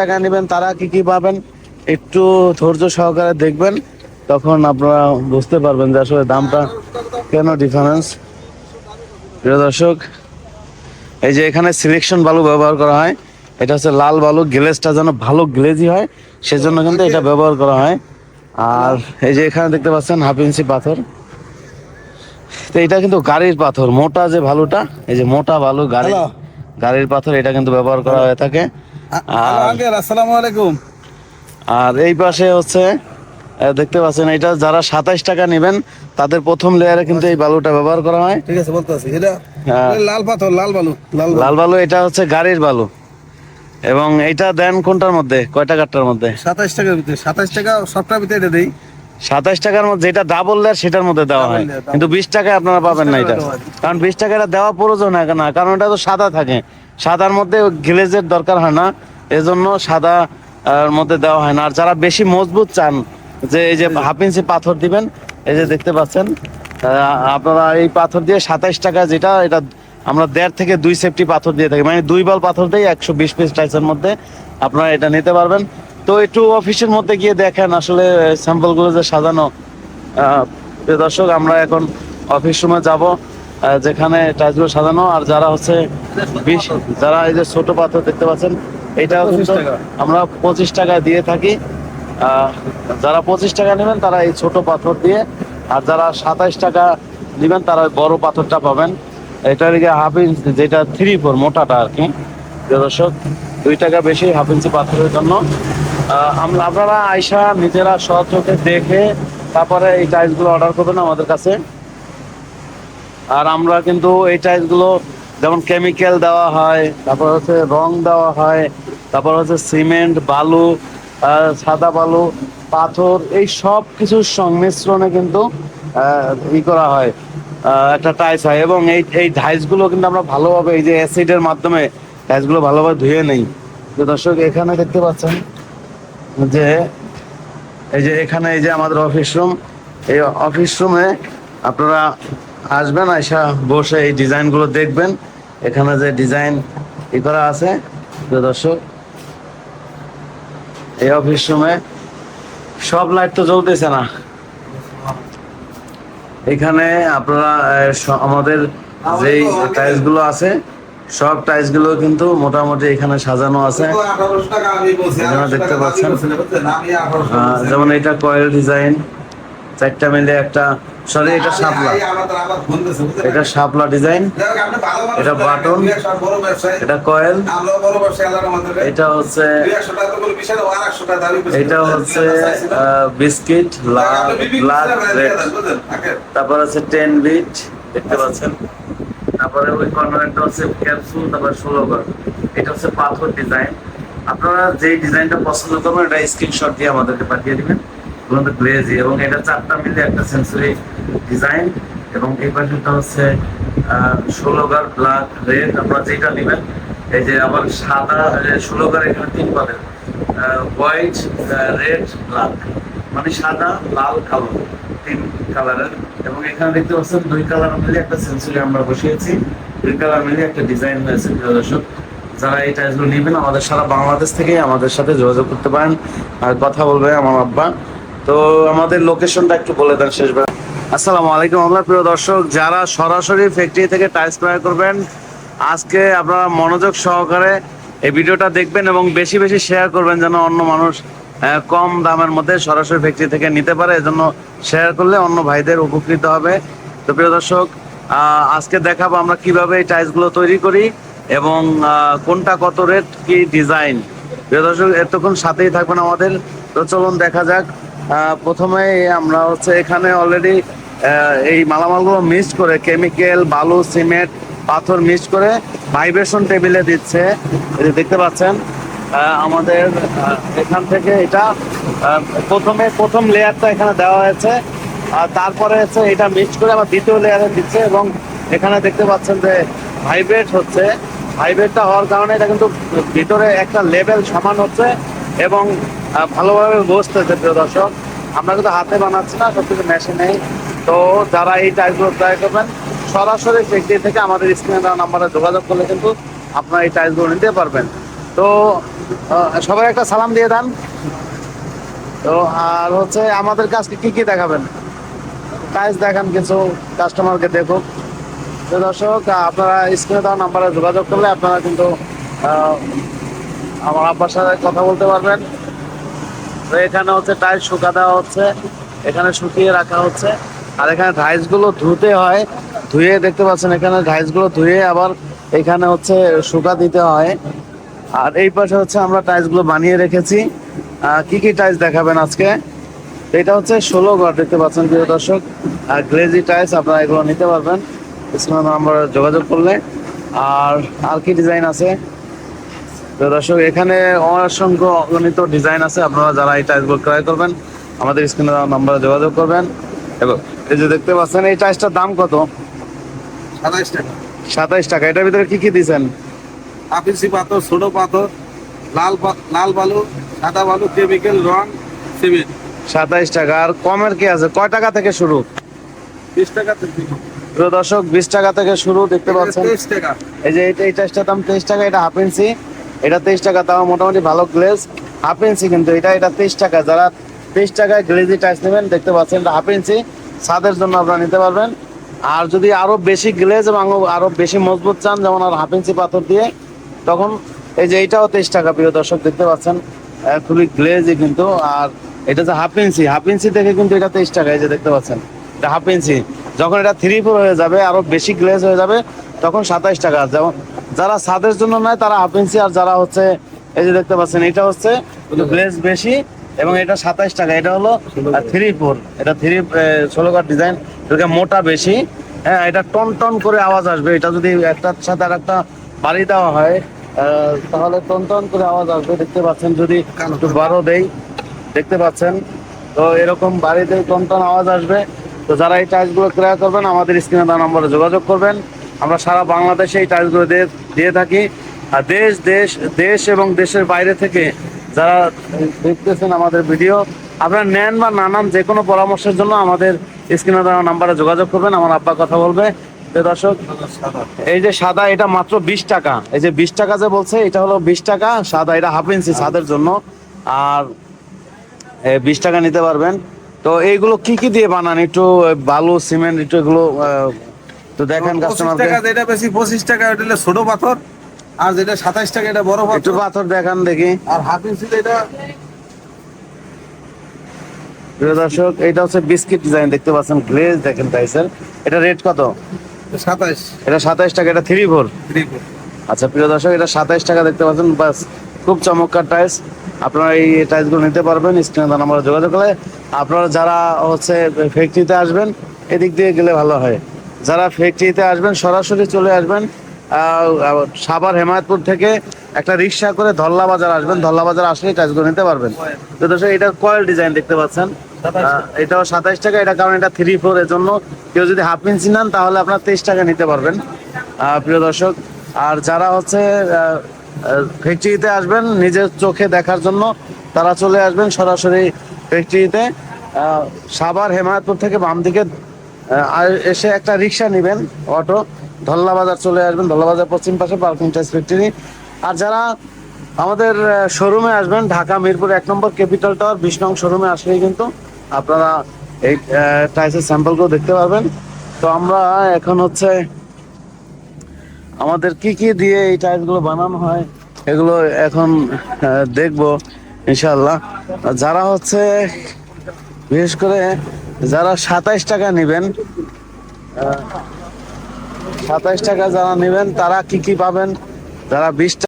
টাকা নেবেন তারা কি কি পাবেন একটু ধৈর্য সহকারে দেখবেন তখন আপনারা বুঝতে পারবেন যে আসলে দামটা কেন ডিফারেন্স প্রিয় দর্শক এই যে এখানে সিলেকশন বালু ব্যবহার করা হয় এটা হচ্ছে লাল বালু গ্লেজটা যেন ভালো গ্লেজি হয় সেজন্য কিন্তু এটা ব্যবহার করা হয়। আর এই যে এখানে দেখতে পাচ্ছেন হাফ ইঞ্চি পাথর। তো এটা কিন্তু গাড়ির পাথর মোটা যে বালুটা এই যে মোটা বালু গাড়ি গাড়ির পাথর এটা কিন্তু ব্যবহার করা হয়ে থাকে। আর আসসালামু আলাইকুম। আর এই পাশে হচ্ছে দেখতে পাচ্ছেন এটা যারা সাতাইশ টাকা নেবেন তাদের প্রথম লেয়ারে কিন্তু এই বালুটা ব্যবহার করা হয়। ঠিক আছে বলতে এটা হ্যাঁ। লাল পাথর লাল বালু লাল বালু। এটা হচ্ছে গাড়ির বালু। এবং এটা দেন কোনটার মধ্যে? কয় টাকারটার মধ্যে? সাতাইশ টাকার ভিতরে। সাতাইশ টাকা সবটার ভিতরে এটা দেই। সাতাইশ টাকার মধ্যে যেটা ডাবল লেয়ার সেটার মধ্যে দেওয়া হয়। কিন্তু বিশ টাকায় আপনারা পাবেন না এটা। কারণ বিশ টাকা এটা দেওয়া প্রয়োজন হয় না কারণ এটা তো সাদা থাকে। সাদার মধ্যে গ্লেজের দরকার হয় না, এজন্য সাদা মধ্যে দেওয়া হয় না। আর যারা বেশি মজবুত চান, যে এই যে হাফ ইঞ্চি পাথর দিবেন, এই যে দেখতে পাচ্ছেন আপনারা এই পাথর দিয়ে সাতাইশ টাকা যেটা, এটা আমরা দেড় থেকে দুই সেফটি পাথর দিয়ে থাকি। মানে দুই বল পাথর দিয়ে একশো বিশ পিস টাইসের মধ্যে আপনারা এটা নিতে পারবেন। তো একটু অফিসের মধ্যে গিয়ে দেখেন আসলে স্যাম্পলগুলো যে সাজানো। দর্শক, আমরা এখন অফিস রুমে যাব। যেখানে টাইলসগুলো সাজানো আর যারা হচ্ছে বিশ যারা এই যে ছোট পাথর দেখতে পাচ্ছেন এটা 25 টাকা। আমরা পঁচিশ টাকা দিয়ে থাকি। যারা পঁচিশ টাকা নেবেন তারা এই ছোট পাথর দিয়ে আর যারা সাতাইশ টাকা নেবেন তারা ওই বড় পাথরটা পাবেন। এটা দিকে হাফ ইঞ্চ যেটা থ্রি ফোর মোটাটা আর কি। দর্শক দুই টাকা বেশি হাফ ইঞ্চি পাথরের জন্য। আমরা আপনারা আয়সা নিজেরা সচোখে দেখে তারপরে এই টাইলসগুলো অর্ডার করবেন আমাদের কাছে। আর আমরা কিন্তু এই টাইলসগুলো যেমন কেমিক্যাল দেওয়া হয়, তারপর হচ্ছে রং দেওয়া হয়, তারপর হচ্ছে সিমেন্ট বালু সাদা বালু, পাথর, এই সব কিছুর সংমিশ্রণে কিন্তু ই করা হয় একটা টাইস হয়। এবং এই এই টাইলসগুলো কিন্তু আমরা ভালোভাবে, এই যে অ্যাসিডের মাধ্যমে টাইলসগুলো ভালোভাবে ধুয়ে নেই। তো দর্শক, এখানে দেখতে পাচ্ছেন যে, এই যে এখানে এই যে আমাদের অফিস রুম এই অফিস রুমে আপনারা আসবেন আইসা বসে এই ডিজাইনগুলো দেখবেন। এখানে যে ডিজাইন ই করা আছে দর্শক এই অফিস রুমে সব লাইট তো জ্বলতেছে না। এখানে আপনারা আমাদের যেই টাইলসগুলো আছে সব টাইলসগুলো কিন্তু মোটামুটি এখানে সাজানো আছে। দেখতে পাচ্ছেন। যেমন এটা কয়েল ডিজাইন। চারটা মিলে একটা সরি এটা শাপলা। এটা শাপলা ডিজাইন এটা বাটন, এটা কয়েল এটা হচ্ছে এটা হচ্ছে বিস্কিট লাল রেড তারপর আছে টেন বিট দেখতে পাচ্ছেন? তারপরে ওই কর্নারটা হচ্ছে ক্যাপসুল তারপর ষোলো এটা হচ্ছে পাথর ডিজাইন আপনারা যেই ডিজাইনটা পছন্দ করবেন এটা স্ক্রিনশট দিয়ে আমাদেরকে পাঠিয়ে দিবেন। বলুন গ্লেজি এবং এটা চারটা মিলে একটা সেন্সরি ডিজাইন এবং এই পাশেটা হচ্ছে ষোলো গার ব্ল্যাক রেড আপনারা যেটা নেবেন, এই যে আবার সাদা ষোলো গার এখানে তিন পাবেন হোয়াইট রেড ব্ল্যাক মানে সাদা, লাল, কালো, তিন কালারের এবং এখানে দেখতে পাচ্ছেন দুই কালার মিলে একটা সেন্সুরি আমরা বসিয়েছি, দুই কালার মিলে একটা ডিজাইন হয়েছে, প্রিয় দর্শক। যারা এই টাইলসগুলো নেবেন, আমাদের সারা বাংলাদেশ থেকে আমাদের সাথে যোগাযোগ করতে পারেন। আর কথা বলবে আমার আব্বা। তো আমাদের লোকেশনটা একটু বলে দেন শেষবার। আসসালামু আলাইকুম আপনার প্রিয় দর্শক, যারা সরাসরি ফ্যাক্টরি থেকে টাইলস ক্রয় করবেন, আজকে আপনারা মনোযোগ সহকারে এই ভিডিওটা দেখবেন এবং বেশি বেশি শেয়ার করবেন যেন অন্য মানুষ কম দামের মধ্যে সরাসরি ফ্যাক্টরি থেকে নিতে পারে। এজন্য শেয়ার করলে অন্য ভাইদের উপকৃত হবে। তো প্রিয় দর্শক আজকে দেখাবো আমরা কীভাবে এই টাইলসগুলো তৈরি করি এবং কোনটা কত রেট কি ডিজাইন প্রিয় দর্শক, এতক্ষণ সাথেই থাকবেন আমাদের। তো চলুন দেখা যাক। প্রথমে আমরা হচ্ছে এখানে অলরেডি এই মালামালগুলো মিক্সড করে কেমিক্যাল বালু সিমেন্ট পাথর মিক্সড করে ভাইব্রেশন টেবিলে দিচ্ছে। দেখতে পাচ্ছেন আমাদের এখান থেকে এটা প্রথমে প্রথম লেয়ারটা এখানে দেওয়া হয়েছে। আর তারপরে হচ্ছে এটা মিক্সড করে আবার দ্বিতীয় লেয়ারে দিচ্ছে এবং এখানে দেখতে পাচ্ছেন যে ভাইব্রেট হচ্ছে। ভাইব্রেটটা হওয়ার কারণে এটা কিন্তু ভিতরে একটা লেভেল সমান হচ্ছে এবং ভালোভাবে বসতেছে প্রিয় দর্শক। আমরা কিন্তু হাতে বানাচ্ছি না সব কিছু মেশিনেই তো যারা এই টাইলসগুলো ট্রাই করবেন, সরাসরি ফ্যাক্টরি থেকে আমাদের স্ক্রিনে দেওয়া নাম্বারে যোগাযোগ করলে কিন্তু আপনারা এই টাইলসগুলো নিতে পারবেন। তো সবাই একটা সালাম দিয়ে দেন। তো, আর হচ্ছে আমাদের কাছকে কি কি দেখাবেন? টাইলস দেখান কিছু কাস্টমারকে দেখুক। তো দর্শক আপনারা স্ক্রিনে দেওয়া নাম্বারে যোগাযোগ করলে আপনারা কিন্তু আমার আব্বার সাথে কথা বলতে পারবেন। তো এখানে হচ্ছে টাইলস শুকা দেওয়া হচ্ছে, এখানে শুকিয়ে রাখা হচ্ছে। আর এখানে টাইলসগুলো ধুতে হয়, ধুয়ে দেখতে পাচ্ছেন এখানে টাইলসগুলো ধুয়ে আবার এখানে হচ্ছে শুকা দিতে হয়। আর এই পাশে হচ্ছে আমরা টাইলসগুলো বানিয়ে রেখেছি। কি কি টাইলস দেখাবেন আজকে? এটা হচ্ছে ষোলো ঘর, দেখতে পাচ্ছেন প্রিয় দর্শক। আর গ্লেজি টাইলস আপনারা এগুলো নিতে পারবেন। স্ক্রিনে যোগাযোগ করলে। আর আর কি ডিজাইন আছে? তো দর্শক এখানে অসংখ্য অগণিত ডিজাইন আছে। আপনারা যারা এই টাইলসগুলো ক্রয় করবেন আমাদের স্ক্রিনে নাম্বারে যোগাযোগ করবেন। এবং এই যে দেখতে পাচ্ছেন এই টাইলসটার দাম কত? সাতাইশ টাকা। সাতাইশ টাকা। এটার ভিতরে কি কি দিয়েছেন? আপিসি পাথর ছোট পাথর লাল লাল বালু সাদা বালু কেমিক্যাল রং সিমেন্ট। সাতাইশ টাকা। আর কমের কি আছে? কয় টাকা থেকে শুরু? বিশ টাকা থেকে দর্শক বিশ টাকা থেকে শুরু দেখতে পাচ্ছেন। এই যে এটা এই টাইসটার দাম তেইশ টাকা এটা হাফ ইঞ্চি। এটা তেইশ টাকা, তাও মোটামুটি ভালো গ্লেজ হাফ ইঞ্চি কিন্তু এটা এটা তেইশ টাকা। যারা তেইশ টাকায় গ্লেজি টাইস নেবেন, দেখতে পাচ্ছেন এটা হাফ ইঞ্চি ছাদের জন্য আপনারা নিতে পারবেন। আর যদি আরও বেশি গ্লেজ এবং আরও বেশি মজবুত চান, যেমন আর হাফ ইঞ্চি পাথর দিয়ে, তখন এই যে এইটাও তেইশ টাকা, প্রিয় দর্শক, দেখতে পাচ্ছেন খুবই গ্লেজি কিন্তু। আর এটা যে হাফ ইঞ্চি হাফ ইঞ্চি থেকে কিন্তু এটা তেইশ টাকা, এই যে দেখতে পাচ্ছেন, এটা হাফ ইঞ্চি যখন এটা থ্রি ফোর হয়ে যাবে, আরও বেশি গ্লেজ হয়ে যাবে, তখন সাতাইশ টাকা। যেমন যারা ছাদের জন্য নেয় তারা হাফ ইঞ্চি, আর যারা হচ্ছে, এই যে দেখতে পাচ্ছেন, এটা হচ্ছে গ্লেজ বেশি, এবং এটা সাতাইশ টাকা, এটা হলো থ্রি ফোর এটা থ্রি ষোলো কার ডিজাইন এটা মোটা বেশি হ্যাঁ এটা টন টন করে আওয়াজ আসবে, এটা যদি একটার সাথে আর একটা বাড়ি দেওয়া হয় তাহলে টন টন করে আওয়াজ আসবে, দেখতে পাচ্ছেন, যদি একটু বারো দেই, দেখতে পাচ্ছেন, তো এরকম বাড়িতে টন টন আওয়াজ আসবে, তো যারা এই টাইলসগুলো ক্রয় করবেন, আমাদের স্ক্রিনে দেওয়া নম্বরে যোগাযোগ করবেন আমরা সারা বাংলাদেশে এই টাইলসগুলো দিয়ে দিয়ে থাকি। আর দেশ দেশ দেশ এবং দেশের বাইরে থেকে যারা দেখতেছেন আমাদের ভিডিও, আপনারা নেন বা না নেন, যে কোনো পরামর্শের জন্য আমাদের স্ক্রিনে দেওয়া নাম্বারে যোগাযোগ করবেন, আমার আব্বা কথা বলবে। দর্শক, এই যে সাদা, এটা মাত্র বিশ টাকা। এই যে বিশ টাকা যে বলছে, এটা হলো বিশ টাকা, সাদা, এটা হাফ ইঞ্চি সাদের জন্য। আর বিশ টাকা নিতে পারবেন। তো এইগুলো কি কি দিয়ে বানান? একটু বালু, সিমেন্ট, একটু এগুলো তো দেখেন কাস্টমারকে টাকা যেটা বেশি পঁচিশ টাকা ওটা হলো ছোট পাথর আর যেটা সাতাইশ টাকা এটা বড় একটু পাথর পাথর দেখান দেখি। আর হাফ ইঞ্চি এটা প্রিয় দর্শক এটা হচ্ছে বিস্কিট ডিজাইন দেখতে পাচ্ছেন গ্লেজ দেখেন এটা রেট কত? সাতাইশ এটা সাতাইশ টাকা এটা আচ্ছা প্রিয় দর্শক এটা সাতাইশ টাকা দেখতে পাচ্ছেন বাস খুব চমৎকার টাইলস আপনারা এই টাইলসগুলো নিতে পারবেন স্ক্রিনে নাম্বারে যোগাযোগ করলে। আপনারা যারা হচ্ছে ফ্যাক্টরিতে আসবেন এদিক দিয়ে গেলে ভালো হয়। যারা ফ্যাক্টরিতে আসবেন সরাসরি চলে আসবেন সাভার হেমায়তপুর থেকে একটা রিক্সা করে ধল্লা বাজার আসবেন। ধল্লা বাজার আসলে এই টাইলসগুলো নিতে পারবেন। তো দর্শক এটা কয়েল ডিজাইন দেখতে পাচ্ছেন। এটাও সাতাইশ টাকা এটা কারণ এটা থ্রি ফোর এর জন্য। কেউ যদি হাফ ইঞ্চি নেন তাহলে আপনার তেইশ টাকা নিতে পারবেন। প্রিয় দর্শক আর যারা হচ্ছে ফ্যাক্টরিতে আসবেন নিজের চোখে দেখার জন্য তারা চলে আসবেন সরাসরি ফ্যাক্টরিতে সাভার হেমায়তপুর থেকে বাম দিকে এসে একটা রিক্সা নেবেন, অটো। ধল্লা বাজার চলে আসবেন ধল্লা বাজার পশ্চিম পাশে পার্কিং টাইস ফ্যাক্টরি। আর যারা আমাদের শোরুমে আসবেন, ঢাকা, মিরপুর, এক নম্বর ক্যাপিটাল টাওয়ার, বিশ নং শোরুমে আসলেই কিন্তু আপনারা এই টাইসের স্যাম্পলগুলো দেখতে পাবেন তো আমরা এখন হচ্ছে আমাদের কি কি দিয়ে এই টাইলসগুলো বানানো হয়, এগুলো এখন দেখব ইনশাল্লাহ যারা হচ্ছে, বিশেষ করে যারা সাতাইশ টাকা নেবেন সাতাইশ টাকা যারা নেবেন তারা কি কি পাবেন? যারা বিশ